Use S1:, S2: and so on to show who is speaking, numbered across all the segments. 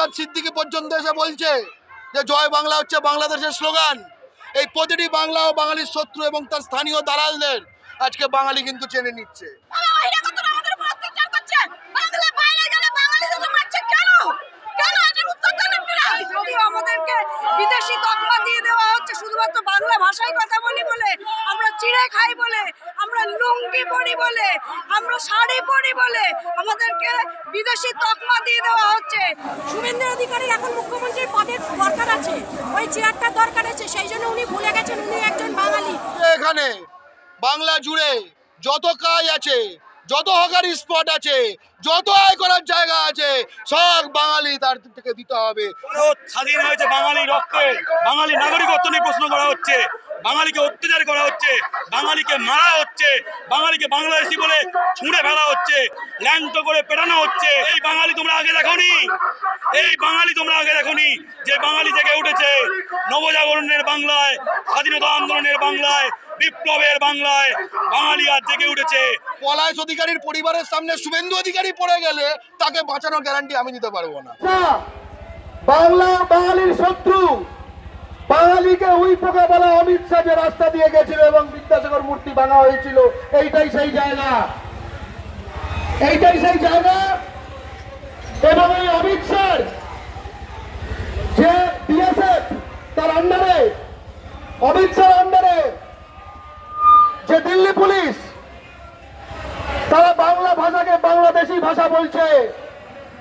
S1: নৌসাদ সিদ্দিকি পর্যন্ত এসে বলছে যে জয় বাংলা হচ্ছে বাংলাদেশের স্লোগান। এই প্রতিটি বাংলা ও বাঙালির শত্রু এবং তার স্থানীয় দালালদের আজকে বাঙালি কিন্তু চেনে নিচ্ছে।
S2: বিদেশি তকমা দিয়ে দেওয়া হচ্ছে শুধুমাত্র বাংলা ভাষায় কথা বলি বলে আমরা চিড়ে খাই বলে আমরা লুঙ্গি পরি বলে আমরা শাড়ি পরি বলে আমাদেরকে বিদেশি তকমা দিয়ে দেওয়া হচ্ছে।
S3: শুভেন্দু অধিকারী এখন মুখ্যমন্ত্রীর পদের দরকার আছে। ওই চেয়ারটা দরকার আছে সেই জন্য উনি ভুলে গেছেন উনি একজন বাঙালি।
S1: এখানে বাংলা জুড়ে যত কাজ আছে যত হকারি স্পট আছে, যত আয় করার জায়গা আছে, সব বাঙালি তার থেকে দিতে হবে।
S4: স্বাধীন হয়েছে বাঙালি রক্তে। বাঙালি নাগরিকত্ব নিয়ে প্রশ্ন করা হচ্ছে। বাঙালিকে অত্যাচার করা হচ্ছে। বাঙালিকে মারা হচ্ছে। বাঙালিকে বাংলাদেশি বলে ছুঁড়ে ফেলা হচ্ছে। ল্যাংট করে পেটানো হচ্ছে। এই বাঙালি তোমরা আগে দেখোনি। এই বাঙালি তোমরা আগে দেখোনি। যে বাঙালি থেকে উঠেছে। নবজাগরণের বাংলায়, স্বাধীনতা আন্দোলনের বাংলায় বিপ্লবের বাংলায় বাঙালি জেগে উঠেছে।
S1: পলাশ অধিকারীর পরিবারের সামনে শুভেন্দু অধিকারী পড়ে গেলে তাকে বাঁচানোর গ্যারান্টি আমি দিতে পারব না।
S5: বাংলা বাঙালির শত্রু। বাঙালিকে উই পোকা বলা অমিত শাহ যে রাস্তা দিয়ে গেছিল এবং বিদ্যাসাগর মূর্তি ভাঙা হয়েছিল এইটাই সেই জায়গা। এইটাই সেই জায়গা। এবং এই অমিত শাহ যে বিএসএফ তার আন্ডারে অমিত শাহ আন্ডারে যে দিল্লি পুলিশ তারা বাংলা ভাষাকে বাংলাদেশি ভাষা বলছে,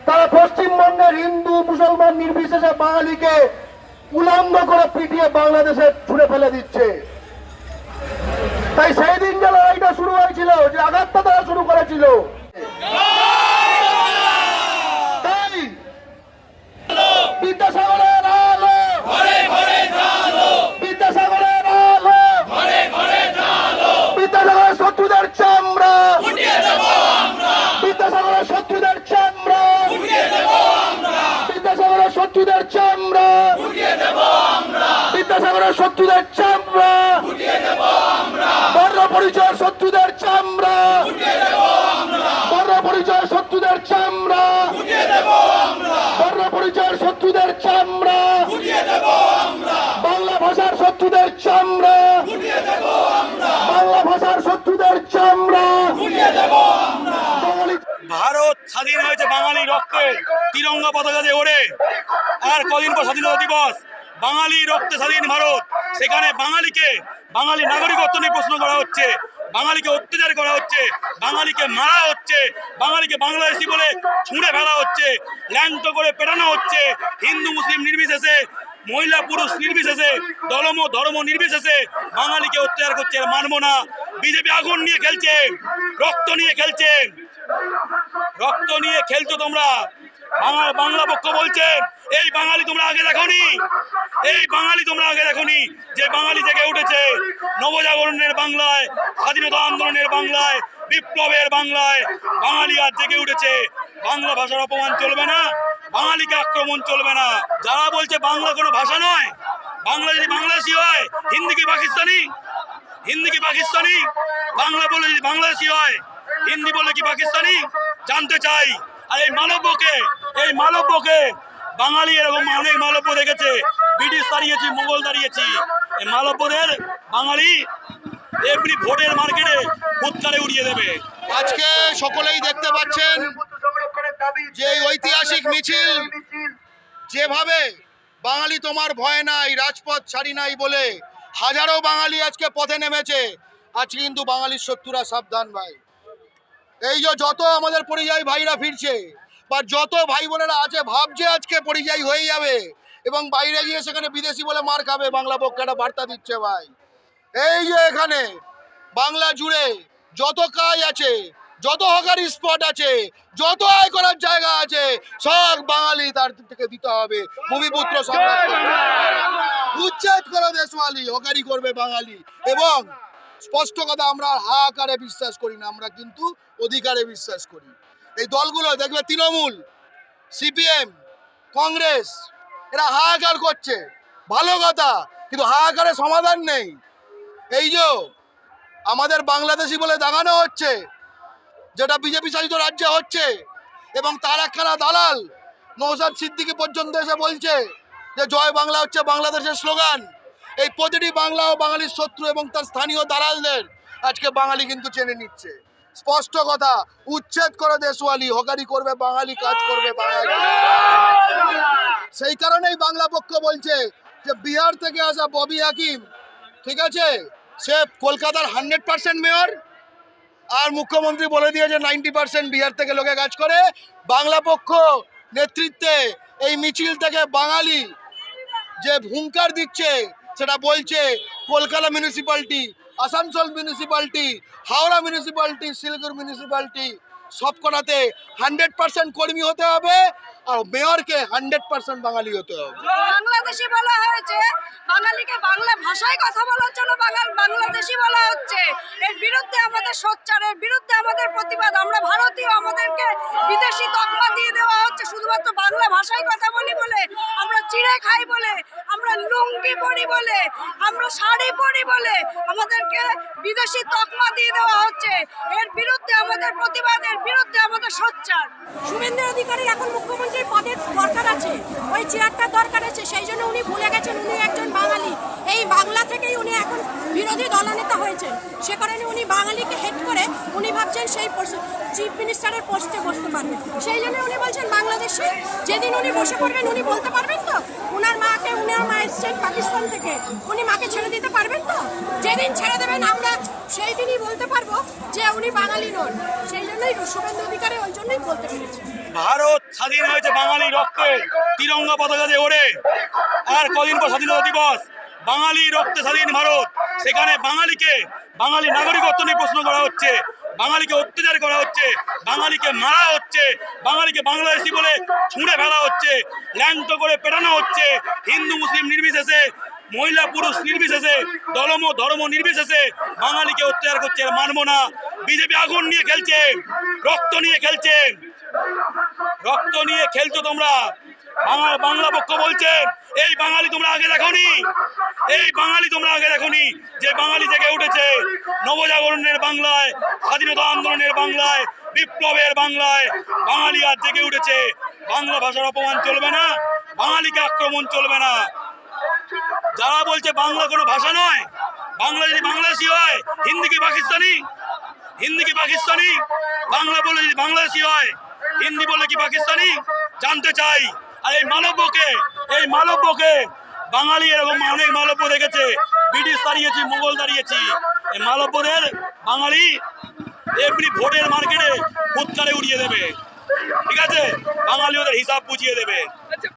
S5: তারা পশ্চিমবঙ্গের হিন্দু, মুসলমান, নির্বিশেষে বাঙালিকে উলম্ব করে পিটিয়ে বাংলাদেশে ছুড়ে ফেলে দিচ্ছে। তাই সেই দিন যে লড়াইটা শুরু হয়েছিল, যে আঘাতটা তারা শুরু করেছিল তাই বিদ্যাসাগরের আলো বিদ্যাসাগরের আলো বিদ্যাসাগরের শত্রুদের চামড়া বিদ্যাসাগরের শত্রুদের চামড়া বিদ্যাসাগরের শত্রুদের চামড়া বিদ্যাসাগরের শত্রুদের চামড়া। বর্ণ পরিচয় শত্রুদের চামড়া। বর্ণ পরিচয় শত্রুদের চামড়া। বর্ণ পরিচয় শত্রুদের চামড়া। বাংলা ভাষার শত্রুদের চামড়া। বাংলা ভাষার শত্রুদের চামড়া।
S4: ভারত স্বাধীন হয়েছে বাঙালি রক্তে। তিরঙ্গা পতাকা দিয়ে ওড়ে। আর কদিন পর স্বাধীনতা দিবস? বাঙালি রক্তে স্বাধীন ভারত। সেখানে বাঙালিকে, বাঙালি নাগরিকত্ব নিয়ে প্রশ্ন করা হচ্ছে, বাঙালিকে অত্যাচার করা হচ্ছে, বাঙালিকে মারা হচ্ছে, বাঙালিকে বাংলাদেশি বলে ছুঁড়ে ফেলা হচ্ছে ল্যাংট করে পেটানো হচ্ছে, হিন্দু, মুসলিম নির্বিশেষে, মহিলা, পুরুষ নির্বিশেষে, ধর্ম ধর্ম নির্বিশেষে বাঙালিকে অত্যাচার করছে আর মানবো না। বিজেপি আগুন নিয়ে খেলছে, রক্ত নিয়ে খেলছে, রক্ত নিয়ে খেলছো তোমরা। বাংলা বাংলা পক্ষ বলছেন এই বাঙালি তোমরা আগে দেখোনি। এই বাঙালি তোমরা আগে দেখোনি যে বাঙালি থেকে উঠেছে নবজাগরণের বাংলায়, স্বাধীনতা আন্দোলনের বাংলায়, বিপ্লবের বাংলায়। বাঙালি আর জেগে উঠেছে। বাংলা ভাষার অপমান চলবে না, বাঙালিকে আক্রমণ চলবে না। যারা বলছে বাংলা কোনো ভাষা নয়, বাংলা যদি বাংলাদেশি হয়, হিন্দি কি পাকিস্তানি? হিন্দি কি পাকিস্তানি? বাংলা বলে যদি বাংলাদেশি হয়, হিন্দি বলে কি পাকিস্তানি? জানতে চাই। আর এই মালব্যকে এই মালব্যকে বাঙালি এরকম অনেক মালব্য দেখেছে। ব্রিটিশ দাঁড়িয়েছি, মোগল দাঁড়িয়েছি। এই মালব্যদের বাঙালি এমনি ভোটের মার্কেটে ফুৎকারে উড়িয়ে দেবে।
S1: আজকে সকলেই দেখতে পাচ্ছেন যে ঐতিহাসিক মিছিল যেভাবে বাঙালি তোমার ভয় নাই, রাজপথ ছাড়ি নাই বলে হাজারো বাঙালি আজকে পথে নেমেছে। আজকে কিন্তু বাঙালির শত্রুরা সাবধান ভাই। এই যে যত আমাদের পরিযায়ী ভাইরা ফিরছে বা যত ভাই বোনেরা আছে, ভাবছে আজকে পরিযায়ী হয়ে যাবে। এবং বাইরে গিয়ে সেখানে বিদেশি বলে মার খাবে, বাংলা পক্ষটা বার্তা দিচ্ছে ভাই। এই যে এখানে, বাংলা জুড়ে যত কাজ আছে, যত হকারি স্পট আছে, যত আয় করার জায়গা আছে, সব বাঙালি তার থেকে দিতে হবে। ভূমিপুত্র উচ্ছেদ করো দেশওয়ালি, হকারি করবে বাঙালি। এবং স্পষ্ট কথা, আমরা হাহাকারে বিশ্বাস করি না, আমরা কিন্তু অধিকারে বিশ্বাস করি। এই দলগুলো দেখবে তৃণমূল, সিপিএম, কংগ্রেস, এরা হাহাকার করছে। ভালো কথা, কিন্তু হাহাকারের সমাধান নেই। এই যে আমাদের বাংলাদেশি বলে দাগানো হচ্ছে, যেটা বিজেপি শাসিত রাজ্যে হচ্ছে, এবং তার একখানা দালাল নৌসাদ সিদ্দিকি পর্যন্ত এসে বলছে যে, জয় বাংলা হচ্ছে বাংলাদেশের স্লোগান। এই প্রতিটি বাংলা ও বাঙালির শত্রু এবং তার স্থানীয় দালালদের আজকে বাঙালি কিন্তু চেনে নিচ্ছে। স্পষ্ট কথা, উচ্ছেদ করে দেশওয়ালি, হকারি করবে, বাঙালি কাজ করবে, বাঙালি। সেই কারণেই বাংলা পক্ষ বলছে যে বিহার থেকে আসা ববি হাকিম, ঠিক আছে? সে কলকাতার হান্ড্রেড পার্সেন্ট মেয়র, আর মুখ্যমন্ত্রী বলে দিয়েছে নাইনটি পার্সেন্ট বিহার থেকে লোকে কাজ করে। বাংলা পক্ষ নেতৃত্বে এই মিছিল থেকে বাঙালি যে হুঙ্কার দিচ্ছে, সেটা বলছে Kolkata municipality Asansol municipality Howrah municipality Siliguri municipality সব কটাতে হান্ড্রেড পার্সেন্ট কর্মী হতে হবে আর মেয়রকে হান্ড্রেড পার্সেন্ট বাঙালি হতে হবে।
S2: বাংলাদেশি বলা হয়েছে, বাঙালিকে বাংলা ভাষায় কথা বলার জন্য বাঙাল বাংলাদেশি বলা হচ্ছে। এর বিরুদ্ধে আমাদের সোচ্চার, এর বিরুদ্ধে আমাদের প্রতিবাদ। আমরা ভারতীয়, আমাদেরকে বিদেশি তকমা দিয়ে দেওয়া হচ্ছে, শুধুমাত্র বাংলা ভাষায় কথা বলি বলে চিড়ে খাই বলে, আমরা লুঙ্গি পরি বলে, আমরা শাড়ি পরি বলে আমাদেরকে বিদেশি তকমা দিয়ে দেওয়া হচ্ছে। এর বিরুদ্ধে আমাদের প্রতিবাদের বিরুদ্ধে আমাদের সোচ্চার।
S3: শুভেন্দু অধিকারীর এখন মুখ্যমন্ত্রীর পদের দরকার আছে। ওই চেয়ারটা দরকার আছে, সেই জন্য উনি ভুলে গেছেন, উনি একজন বাঙালি এই বাংলা থেকেই উনি এখন বিরোধী হয়েছেন সে কারণে উনি বাঙালিকে হেড করে উনি ভাবছেন সেই চিফ মিনিস্টারের পোস্টে বসতে পারবেন সেই জন্য উনি বলছেন, বাংলাদেশে যেদিন উনি বসে পড়বেন, উনি বলতে পারবেন তো? উনার মাকে উনার মা এসছেন পাকিস্তান থেকে। উনি মাকে ছেড়ে দিতে পারবেন তো? যেদিন ছেড়ে দেবেন, আমরা সেই দিনই বলতে পারব যে উনি বাঙালি নন। সেই জন্যই শুভেন্দু অধিকারী ওই জন্যই বলতে পেরেছি।
S4: ভারত স্বাধীন হয়েছে বাঙালি রক্তে। তিরঙ্গা পতাকা যে ওড়ে। আর কদিন পর স্বাধীনতা দিবস? বাঙালি রক্তে স্বাধীন ভারত। সেখানে বাঙালিকে, বাঙালি নাগরিকত্ব নিয়ে প্রশ্ন করা হচ্ছে, বাঙালিকে অত্যাচার করা হচ্ছে, বাঙালিকে মারা হচ্ছে, বাঙালিকে বাংলাদেশি বলে ছুঁড়ে ফেলা হচ্ছে ল্যাংটো করে পেটানো হচ্ছে, হিন্দু, মুসলিম নির্বিশেষে, মহিলা, পুরুষ নির্বিশেষে, ধর্ম ধর্ম নির্বিশেষে বাঙালিকে অত্যাচার করছে আর মানবো না। বিজেপি আগুন নিয়ে খেলছে, রক্ত নিয়ে খেলছে। রক্ত নিয়ে খেলছো তোমরা। বাংলা বাংলা পক্ষ বলছে এই বাঙালি তোমরা আগে দেখোনি। এই বাঙালি তোমরা আগে দেখোনি যে বাঙালি জেগে উঠেছে নবজাগরণের বাংলায়, স্বাধীনতা আন্দোলনের বাংলায়, বিপ্লবের বাংলায়। বাঙালি আর জেগে উঠেছে। বাংলা ভাষার অপমান চলবে না, বাঙালিকে আক্রমণ চলবে না। যারা বলছে বাংলা কোনো ভাষা নয়, বাংলা যদি বাংলাদেশি হয়, হিন্দি কি পাকিস্তানি? হিন্দি কি পাকিস্তানি? বাংলা বলে যদি বাংলাদেশি হয়, হিন্দি বলে কি পাকিস্তানি? জানতে চাই। আর এই মালব্যকে এই মালব্যকে বাঙালি এরকম অনেক মালব্য দেখেছে, ব্রিটিশ দাঁড়িয়েছি, মোগল দাঁড়িয়েছি। এই মালব্যদের বাঙালি এমনি ভোটের মার্কেটে ফুৎকারে উড়িয়ে দেবে। ঠিক আছে? বাঙালি ওদের হিসাব বুঝিয়ে দেবে।